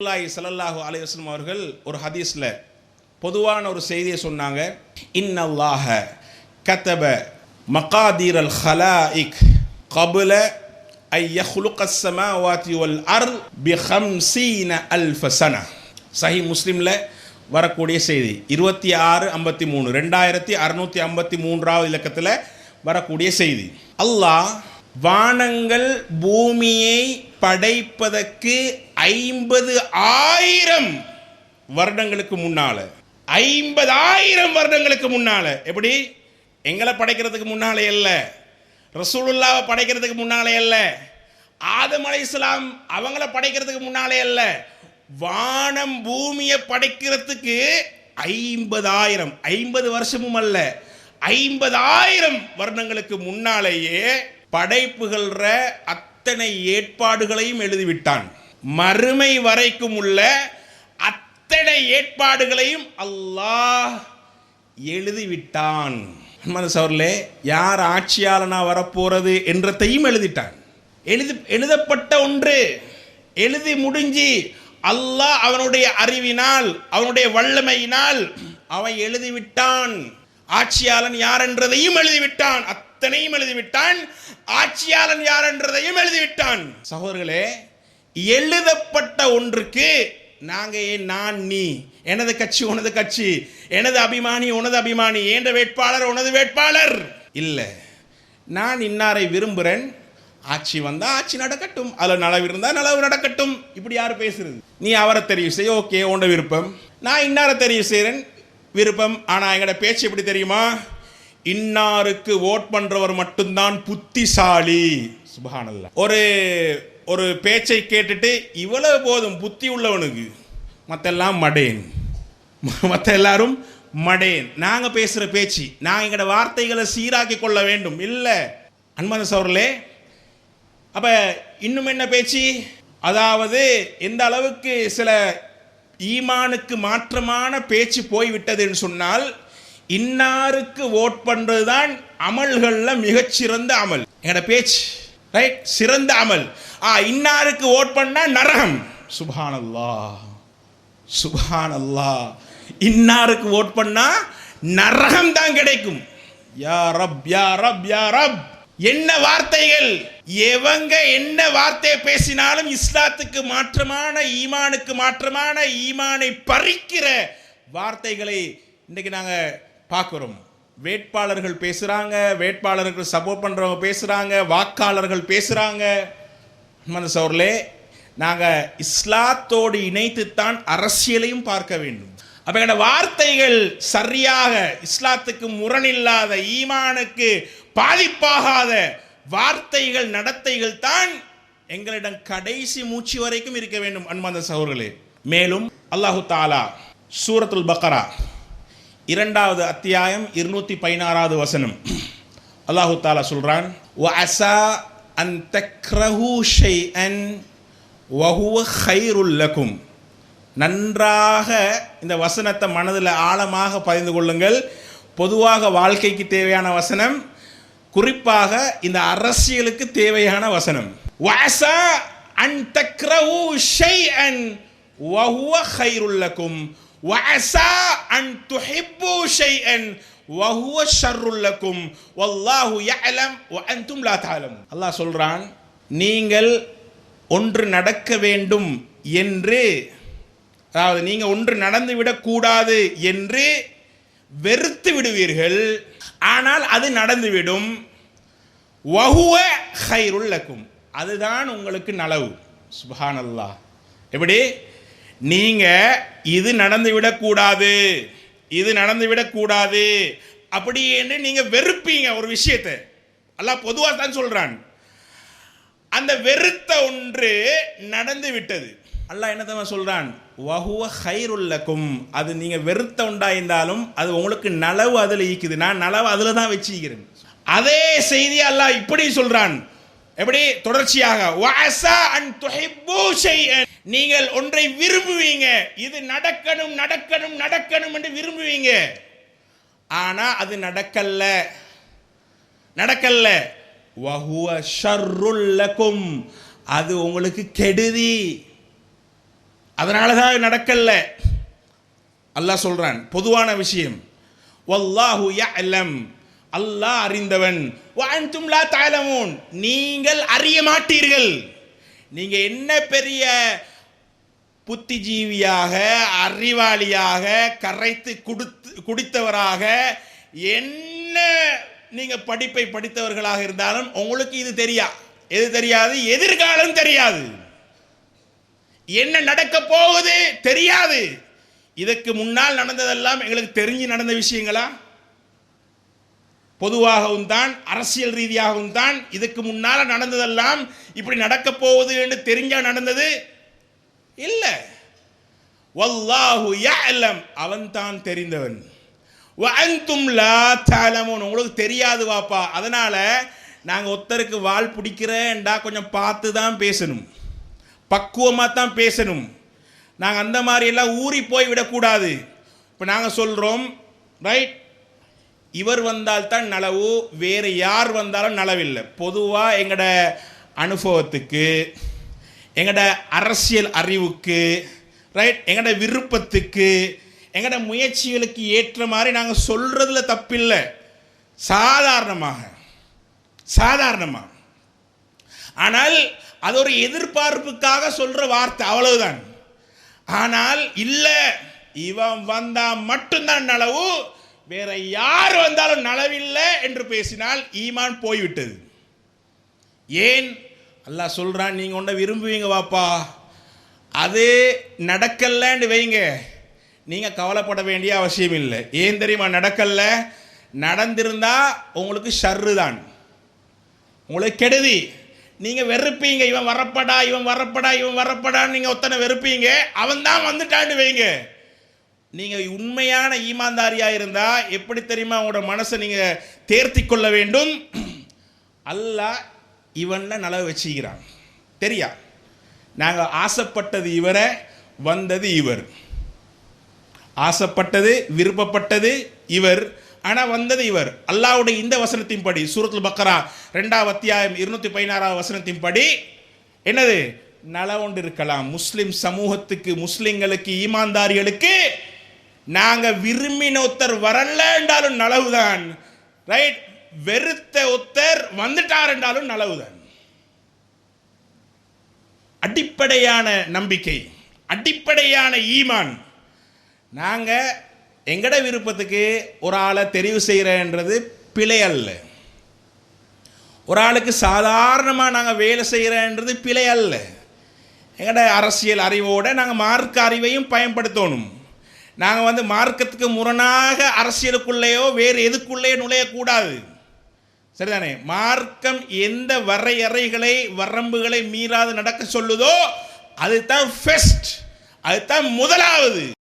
ரசூலுல்லாஹி ஸல்லல்லாஹு அலைஹி வஸல்லம் அவர்கள் ஒரு ஹதீஸ்ல பொதுவான ஒரு செய்தியை சொன்னாங்க. இன்னல்லாஹ கதப மகாதீர் அல் ஹலாயிக் கபுல ஐ யஹ்லுக ஸமாவாதி வல் அர் பி ஹம்சீன அல்ஃப சஹி முஸ்லிம்ல வரக்கூடிய செய்தி. இருபத்தி ஆறு ஐம்பத்தி மூணு ரெண்டாயிரத்தி அறுநூத்தி ஐம்பத்தி மூன்றாவது இலக்கத்தில் வரக்கூடிய செய்தி. அல்லாஹ் வானங்கள் பூமியை படைப்பதற்கு ஐம்பது ஆயிரம் வருடங்களுக்கு முன்னால. ஐம்பதாயிரம் வருடங்களுக்கு முன்னால. எப்படி? எங்களை படைக்கிறதுக்கு முன்னாலே அல்ல. ரசூலுல்லாவை படைக்கிறதுக்கு முன்னாலே அல்ல. ஆதம் அலைஹிஸ்ஸலாம் அவங்கள படைக்கிறதுக்கு முன்னாலே அல்ல. வானம் பூமியை படைக்கிறதுக்கு ஐம்பதாயிரம் ஐம்பது வருஷமும் அல்ல. ஐம்பதாயிரம் வருடங்களுக்கு முன்னாலேயே படைப்புகள்ற அத்தனை ஏற்பாடுகளையும் எழுதிவிட்டான். மறுமை வரைக்கும் உள்ள அத்தனை ஏற்பாடுகளையும் அல்லாஹ் எழுதிவிட்டான். அன்பான யார் ஆட்சியாளனா வரப்போறது என்றதையும் எழுதிட்டான். எழுதி எழுதப்பட்ட ஒன்று. எழுதி முடிஞ்சு அல்லாஹ் அவனுடைய அறிவினால் அவனுடைய வல்லமையினால் அவன் எழுதிவிட்டான். ஆட்சியாளன் யார் என்றதையும் எழுதிவிட்டான். அத்தனையும் எழுதிவிட்டான். ஆட்சியாளன் யார் என்றதையும் எழுதிவிட்டான். சகோதரர்களே எழுதப்பட்ட ஒன்றுக்கு நாங்க ஏன் நான் நீ. எனது கட்சி உனது கட்சி. எனது அபிமானி உனது அபிமானி. என்ற வேட்பாளர் உனது வேட்பாளர். இல்லை. நான் இன்னாரை விரும்புகிறேன்? ஆட்சி வந்தால் ஆட்சி நடக்கட்டும். அதில் நலவு இருந்தால் நலவு நடக்கட்டும். இப்படி யார் பேசுறது நீ அவரை தெரிவு செய்ய ஓகே உண்ட விருப்பம். நான் இன்னாரை தெரிவு செய்கிறேன்? விருப்பம். ஆனால் எங்களோட பேச்சு எப்படி தெரியுமா? இன்னாருக்கு ஓட் பண்றவர் மட்டும்தான் புத்திசாலி. சுபஹானல்லாஹ். ஒரு ஒரு பேச்சை கேட்டுட்டு இவ்வளவு போதும் புத்தி உள்ளவனுக்கு. மத்தெல்லாம் மடேன். மற்ற எல்லாரும் மடேன். நாங்க பேசுற பேச்சு நாங்க எங்கட வார்த்தைகளை சீராக்கி கொள்ள வேண்டும். இல்ல அன்பான சவர்களே அப்ப இன்னும் என்ன பேச்சு? அதாவது எந்த அளவுக்கு சில ஈமானுக்கு மாற்றமான பேச்சு போய்விட்டதுன்னு சொன்னால் இன்னாருக்கு ஓட் பண்றதுதான் அமல்களில் மிகச்சிறந்த அமல். எங்கட பேச்சு? ரைட் சிறந்த அமல். ஆ இன்னாருக்கு ஓட் பண்ணா நரகம். சுபானல்லா சுபானல்லா இன்னாருக்கு ஓட் பண்ணா நரகம் தான் கிடைக்கும். யா ரப் யா ரப் யா ரப். என்ன வார்த்தைகள்? எவங்க என்ன வார்த்தையை பேசினாலும் இஸ்லாத்துக்கு மாற்றமான ஈமானுக்கு மாற்றமான ஈமானை பறிக்கிற வார்த்தைகளை இன்றைக்கி நாங்கள் பார்க்குறோம். வேட்பாளர்கள் பேசுகிறாங்க வேட்பாளர்கள் சப்போர்ட் பண்ணுறவங்க பேசுகிறாங்க வாக்காளர்கள் பேசுகிறாங்க பேசுறாங்க சோர்லே நாங்கள் இஸ்லாத்தோடு இணைத்துத்தான் அரசியலையும் பார்க்க வேண்டும். அப்போ எங்களோட வார்த்தைகள் சரியாக இஸ்லாத்துக்கு முரணில்லாத ஈமானுக்கு பாதிப்பாகாத வார்த்தைகள் நடத்தைகள் தான் எங்களிடம் கடைசி மூச்சு வரைக்கும் இருக்க வேண்டும் அன்பாந்த சகோதரர்களே. மேலும் அல்லாஹு தாலா சூரத்துல் பக்கரா இரண்டாவது அத்தியாயம் இருநூத்தி பதினாறாவது வசனம். அல்லாஹு தாலா சொல்றான் வஅசா அன் தக்ரஹு ஷைஅன் வஹுவ ஹைருல்லக்கும் நன்றாக இந்த வசனத்தை மனதில் ஆழமாக பதிந்து கொள்ளுங்கள். பொதுவாக வாழ்க்கைக்கு தேவையான வசனம் குறிப்பாக இந்த அரசியலுக்கு தேவையான வசனம். வாசா அன் தக்ரஹூ ஷை அன் வஹுவ ஹைருல்லக்கும் லக்கும் வஅசா அன் துஹிப்பு ஷைஅன் வஹுவ ஷர்ருல் லக்கும் வல்லாஹு யஅலம் வ அன்தும் லா தஅலமுன் அல்லாஹ் சொல்றான் நீங்கள் ஒன்று நடக்க வேண்டும் என்று அதாவது நீங்க ஒன்று நடந்து விடக்கூடாது என்று வெறுத்து விடுவீர்கள் ஆனால் அது நடந்துவிடும். வஹுவ ஹைருள்ளக்கும் அதுதான் உங்களுக்கு நலவு. சுபஹானல்லாஹ் எப்படி? நீங்கள் இது நடந்து விடக்கூடாது இது நடந்து விடக்கூடாது அப்படின்னு நீங்கள் வெறுப்பீங்க ஒரு விஷயத்தை. எல்லாம் பொதுவாக தான் சொல்கிறான் அந்த வெறுத்த ஒன்று நடந்து விட்டது. அல்லாஹ் என்ன தான் சொல்கிறான் வஹுவ ஹைருல்லக்கும் அது நீங்கள் வெறுத்த உண்டாயிருந்தாலும் அது உங்களுக்கு நலவு அதில் ஈக்குது. நான் நலவு அதில் தான் வச்சுக்கிறேன் அதே செய்தி அல்லாஹ் இப்படி சொல்கிறான் எப்படி? தொடர்ச்சியாக. நீங்கள் ஒன்றை விரும்புவீங்க. இது நடக்கணும் நடக்கணும் நடக்கணும் என்று விரும்புவீங்க. ஆனா அது நடக்கல்ல. நடக்கல்ல. வஹுவ ஷர்ருல் அது உங்களுக்கு கெடுதி. அதனால தான் நடக்கல்ல. அல்லாஹ் சொல்றான். பொதுவான விஷயம். வல்லாஹு யஅலம். அல்லாஹ் அறிந்தவன். வ லா தஅலமூன் நீங்கள் அறிய மாட்டீர்கள். நீங்கள் என்ன பெரிய புத்திஜீவியாக அறிவாளியாக கரைத்து குடுத்து குடித்தவராக என்ன நீங்கள் படிப்பை படித்தவர்களாக இருந்தாலும் உங்களுக்கு இது தெரியா? எது தெரியாது? எதிர்காலம் தெரியாது. என்ன நடக்க போகுது தெரியாது. இதற்கு முன்னால் நடந்ததெல்லாம் எங்களுக்கு தெரிஞ்சு நடந்த விஷயங்களா? பொதுவாகவும் தான் அரசியல் ரீதியாகவும் தான் இதுக்கு முன்னால் நடந்ததெல்லாம் இப்படி நடக்கப் போகுது என்று தெரிஞ்சால் நடந்தது? இல்லை. வல்லாஹு யஅலம். அவன் தான் தெரிந்தவன். வ லா தஅலமூன். உங்களுக்கு தெரியாது வாப்பா. அதனால் நாங்கள் ஒருத்தருக்கு வால் பிடிக்கிறேன்டா கொஞ்சம் பார்த்து தான் பேசணும். பக்குவமாக தான் பேசணும். நாங்கள் அந்த மாதிரியெல்லாம் ஊறி போய் விடக்கூடாது. இப்போ நாங்கள் சொல்கிறோம் ரைட் இவர் வந்தால் தான் நலவு வேறு யார் வந்தாலும் நலவில்லை. பொதுவாக எங்களோட அனுபவத்துக்கு எங்களோட அரசியல் அறிவுக்கு ரைட் எங்களோட விருப்பத்துக்கு எங்களோட முயற்சிகளுக்கு ஏற்ற மாதிரி நாங்கள் சொல்கிறதுல தப்பில்லை. சாதாரணமாக. சாதாரணமாக ஆனால் அது ஒரு எதிர்பார்ப்புக்காக சொல்கிற வார்த்தை அவ்வளவுதான். ஆனால் இல்லை. இவன் வந்தால் மட்டும்தான் நலவு வேற யார் வந்தாலும் நலவில்லை என்று பேசினால் ஈமான் போய்விட்டது. ஏன்? அல்லாஹ் சொல்கிறான் நீங்கள் ஒன்றை விரும்புவீங்க வாப்பா அது நடக்கலன்னு வைங்க. நீங்கள் கவலைப்பட வேண்டிய அவசியம் இல்லை. ஏன் தெரியுமா? நடக்கல. நடந்திருந்தால் உங்களுக்கு ஷர்ரு தான். உங்களுக்கு கெடுதி. நீங்கள் வெறுப்பீங்க. இவன் வரப்படா இவன் வரப்படா இவன் வரப்படான்னு நீங்கள் ஒத்தனை வெறுப்பீங்க. அவன் தான் வந்துட்டான்னு வைங்க. நீங்கள் உண்மையான ஈமான்தாரியாக இருந்தால் எப்படி தெரியுமா உங்களோட மனசை நீங்கள் தேர்த்தி கொள்ள வேண்டும்? அல்லாஹ் இவன்ல நலவு வச்சுக்கிறான். தெரியா? நாங்கள் ஆசைப்பட்டது இவரை வந்தது இவர். ஆசைப்பட்டது விருப்பப்பட்டது இவர் ஆனால் வந்தது இவர். அல்லாஹ்வுடைய இந்த வசனத்தின் படி சூரத்துல் பக்கரா ரெண்டாவது அத்தியாயம் இருநூற்றி பதினாறாவது வசனத்தின் படி என்னது? நல ஒன்று இருக்கலாம். முஸ்லிம் சமூகத்துக்கு முஸ்லிம்களுக்கு ஈமான்தாரிகளுக்கு நாங்கள் விரும்பின ஒருத்தர் வரல என்றாலும் நலவுதான். ரைட் வெறுத்த ஒருத்தர் வந்துட்டார் என்றாலும் நலவுதான். அடிப்படையான நம்பிக்கை அடிப்படையான ஈமான். நாங்கள் எங்கட விருப்பத்துக்கு ஒரு ஆளை தெரிவு செய்கிறன்றது பிழை அல்ல. ஒரு ஆளுக்கு சாதாரணமாக நாங்கள் வேலை செய்கிறன்றது பிழை அல்ல. எங்கட அரசியல் அறிவோடு நாங்கள் மார்க்க அறிவையும் பயன்படுத்தணும். நாங்கள் வந்து மார்க்கத்துக்கு முரணாக அரசியலுக்குள்ளேயோ வேறு எதுக்குள்ளேயோ நுழையக்கூடாது. சரிதானே? மார்க்கம் எந்த வரையறைகளை வரம்புகளை மீறாது நடக்க சொல்லுதோ அதுதான் ஃபெஸ்ட் அதுதான் முதலாவது.